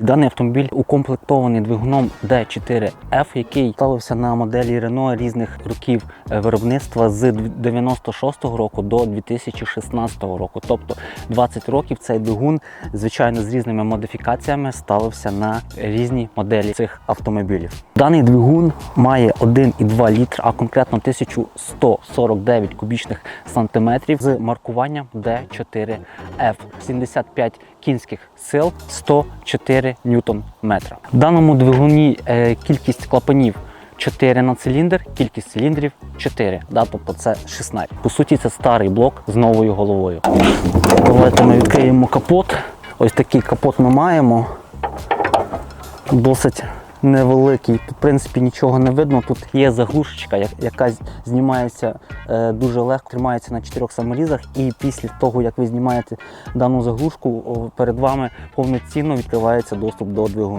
Даний автомобіль укомплектований двигуном D4F, який ставився на моделі Renault різних років е, виробництва з 96-го року до 2016 року. Тобто 20 років цей двигун, звичайно, з різними модифікаціями ставився на різні моделі цих автомобілів. Даний двигун має 1,2 літр, а конкретно 1149 кубічних сантиметрів з маркуванням D4F. 75 кінських сил, 104 ньютон метра. В даному двигуні е, кількість клапанів 4 на циліндр, кількість циліндрів 4, да, тобто це 16. По суті, це старий блок з новою головою. Давайте ми відкриємо капот. Ось такий капот ми маємо. Досить невеликий. Тут, в принципі, нічого не видно. Тут є заглушечка, яка знімається е, дуже легко, тримається на чотирьох саморізах. І після того, як ви знімаєте дану заглушку, перед вами повноцінно відкривається доступ до двигуна.